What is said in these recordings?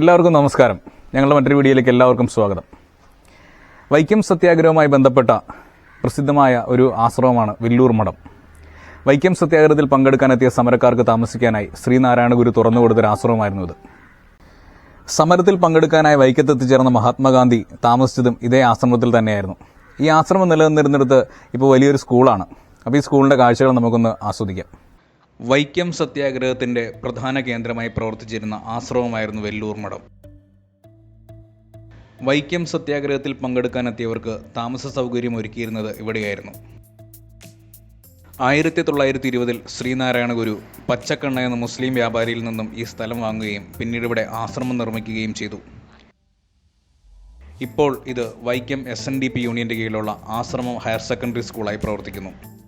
എല്ലാവർക്കും നമസ്കാരം. ഞങ്ങളുടെ മറ്റൊരു വീഡിയോയിലേക്ക് എല്ലാവർക്കും സ്വാഗതം. വൈക്കം സത്യാഗ്രഹവുമായി ബന്ധപ്പെട്ട പ്രസിദ്ധമായ ഒരു ആശ്രമമാണ് വില്ലൂർ മഠം. വൈക്കം സത്യാഗ്രഹത്തിൽ പങ്കെടുക്കാനെത്തിയ സമരക്കാർക്ക് താമസിക്കാനായി ശ്രീനാരായണ ഗുരു തുറന്നുകൊടുത്തൊരു ആശ്രമമായിരുന്നു ഇത്. സമരത്തിൽ പങ്കെടുക്കാനായി വൈക്കത്തെത്തിച്ചേർന്ന മഹാത്മാഗാന്ധി താമസിച്ചതും ഇതേ ആശ്രമത്തിൽ തന്നെയായിരുന്നു. ഈ ആശ്രമം നിലനിന്നിരുന്നിടത്ത് ഇപ്പോൾ വലിയൊരു സ്കൂളാണ്. അപ്പോൾ ഈ സ്കൂളിന്റെ കാഴ്ചകൾ നമുക്കൊന്ന് ആസ്വദിക്കാം. വൈക്കം സത്യാഗ്രഹത്തിന്റെ പ്രധാന കേന്ദ്രമായി പ്രവർത്തിച്ചിരുന്ന ആശ്രമമായിരുന്നു വെല്ലൂർ മഠം. വൈക്കം സത്യാഗ്രഹത്തിൽ പങ്കെടുക്കാനെത്തിയവർക്ക് താമസ സൗകര്യം ഒരുക്കിയിരുന്നത് ഇവിടെയായിരുന്നു. ആയിരത്തി തൊള്ളായിരത്തി ഇരുപതിൽ ശ്രീനാരായണ ഗുരു പച്ചക്കണ്ണ എന്ന മുസ്ലിം വ്യാപാരിയിൽ നിന്നും ഈ സ്ഥലം വാങ്ങുകയും പിന്നീട് ഇവിടെ ആശ്രമം നിർമ്മിക്കുകയും ചെയ്തു. ഇപ്പോൾ ഇത് Vaikom S N D P യൂണിയന്റെ കീഴിലുള്ള ആശ്രമം ഹയർ സെക്കൻഡറി സ്കൂളായി പ്രവർത്തിക്കുന്നു.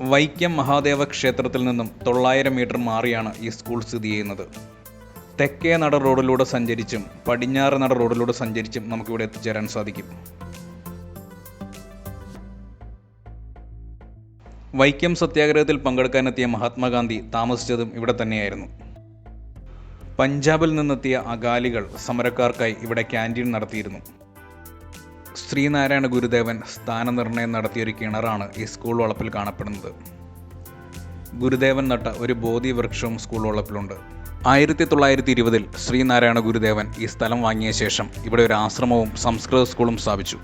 വൈക്കം മഹാദേവ ക്ഷേത്രത്തിൽ നിന്നും തൊള്ളായിരം മീറ്റർ മാറിയാണ് ഈ സ്കൂൾ സ്ഥിതി ചെയ്യുന്നത്. തെക്കേ നട റോഡിലൂടെ സഞ്ചരിച്ചും പടിഞ്ഞാറ് നട റോഡിലൂടെ സഞ്ചരിച്ചും നമുക്കിവിടെ എത്തിച്ചേരാൻ സാധിക്കും. വൈക്കം സത്യാഗ്രഹത്തിൽ പങ്കെടുക്കാനെത്തിയ മഹാത്മാഗാന്ധി താമസിച്ചതും ഇവിടെ തന്നെയായിരുന്നു. പഞ്ചാബിൽ നിന്നെത്തിയ അകാലികൾ സമരക്കാർക്കായി ഇവിടെ ക്യാന്റീൻ നടത്തിയിരുന്നു. ശ്രീനാരായണ ഗുരുദേവൻ സ്ഥാനനിർണയം നടത്തിയൊരു കിണറാണ് ഈ സ്കൂൾ വളപ്പിൽ കാണപ്പെടുന്നത്. ഗുരുദേവൻ നട്ട ഒരു ബോധി വൃക്ഷവും സ്കൂൾ വളപ്പിലുണ്ട്. ആയിരത്തി തൊള്ളായിരത്തി ഇരുപതിൽ ശ്രീനാരായണ ഗുരുദേവൻ ഈ സ്ഥലം വാങ്ങിയ ശേഷം ഇവിടെ ഒരു ആശ്രമവും സംസ്കൃത സ്കൂളും സ്ഥാപിച്ചു.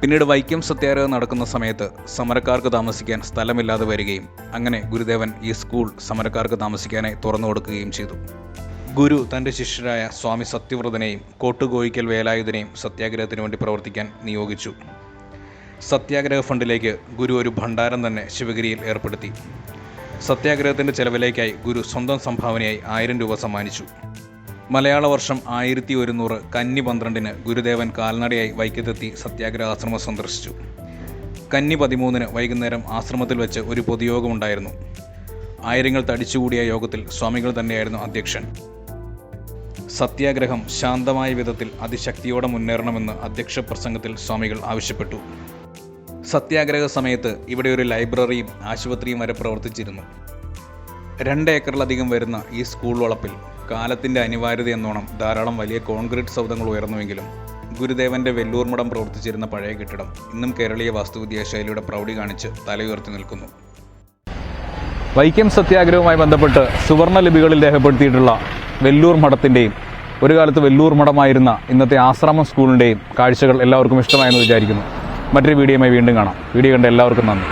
പിന്നീട് വൈക്കം സത്യാഗ്രഹം നടക്കുന്ന സമയത്ത് സമരക്കാർക്ക് താമസിക്കാൻ സ്ഥലമില്ലാതെ വരികയും അങ്ങനെ ഗുരുദേവൻ ഈ സ്കൂൾ സമരക്കാർക്ക് താമസിക്കാനായി തുറന്നു കൊടുക്കുകയും ചെയ്തു. ഗുരു തന്റെ ശിഷ്യരായ സ്വാമി സത്യവ്രതനെയും കോട്ടുകോയിക്കൽ വേലായുധനെയും സത്യാഗ്രഹത്തിന് വേണ്ടി പ്രവർത്തിക്കാൻ നിയോഗിച്ചു. സത്യാഗ്രഹ ഫണ്ടിലേക്ക് ഗുരു ഒരു ഭണ്ഡാരം തന്നെ ശിവഗിരിയിൽ ഏർപ്പെടുത്തി. സത്യാഗ്രഹത്തിന്റെ ചെലവിലേക്കായി ഗുരു സ്വന്തം സംഭാവനയായി ആയിരം രൂപ സമ്മാനിച്ചു. മലയാള വർഷം ആയിരത്തി ഒരുന്നൂറ് കന്നി പന്ത്രണ്ടിന് ഗുരുദേവൻ കാൽനടയായി വൈക്കത്തെത്തി സത്യാഗ്രഹ ആശ്രമം സന്ദർശിച്ചു. കന്നി പതിമൂന്നിന് വൈകുന്നേരം ആശ്രമത്തിൽ വെച്ച് ഒരു പൊതുയോഗമുണ്ടായിരുന്നു. ആയിരങ്ങൾ തടിച്ചുകൂടിയ യോഗത്തിൽ സ്വാമികൾ തന്നെയായിരുന്നു അധ്യക്ഷൻ. സത്യാഗ്രഹം ശാന്തമായ വിധത്തിൽ അതിശക്തിയോടെ മുന്നേറണമെന്ന് അധ്യക്ഷ പ്രസംഗത്തിൽ സ്വാമികൾ ആവശ്യപ്പെട്ടു. സത്യാഗ്രഹ സമയത്ത് ഇവിടെ ഒരു ലൈബ്രറിയും ആശുപത്രിയും വരെ പ്രവർത്തിച്ചിരുന്നു. രണ്ട് ഏക്കറിലധികം വരുന്ന ഈ സ്കൂൾ വളപ്പിൽ കാലത്തിന്റെ അനിവാര്യത എന്നോണം ധാരാളം വലിയ കോൺക്രീറ്റ് സൗധങ്ങൾ ഉയർന്നുവെങ്കിലും ഗുരുദേവന്റെ വെല്ലൂർ മഠം പ്രവർത്തിച്ചിരുന്ന പഴയ കെട്ടിടം ഇന്നും കേരളീയ വാസ്തുവിദ്യാ ശൈലിയുടെ പ്രൗഢി കാണിച്ച് തലയുയർത്തി നിൽക്കുന്നു. വൈക്കം സത്യാഗ്രഹവുമായി ബന്ധപ്പെട്ട് സുവർണ ലിപികളിൽ രേഖപ്പെടുത്തിയിട്ടുള്ള വെല്ലൂർ മഠത്തിന്റെയും ഒരു കാലത്ത് വെല്ലൂർ മഠമായിരുന്ന ഇന്നത്തെ ആശ്രമം സ്കൂളിന്റെയും കാഴ്ചകൾ എല്ലാവർക്കും ഇഷ്ടമായെന്ന് വിചാരിക്കുന്നു. മറ്റൊരു വീഡിയോയുമായി വീണ്ടും കാണാം. വീഡിയോ കണ്ട എല്ലാവർക്കും നന്ദി.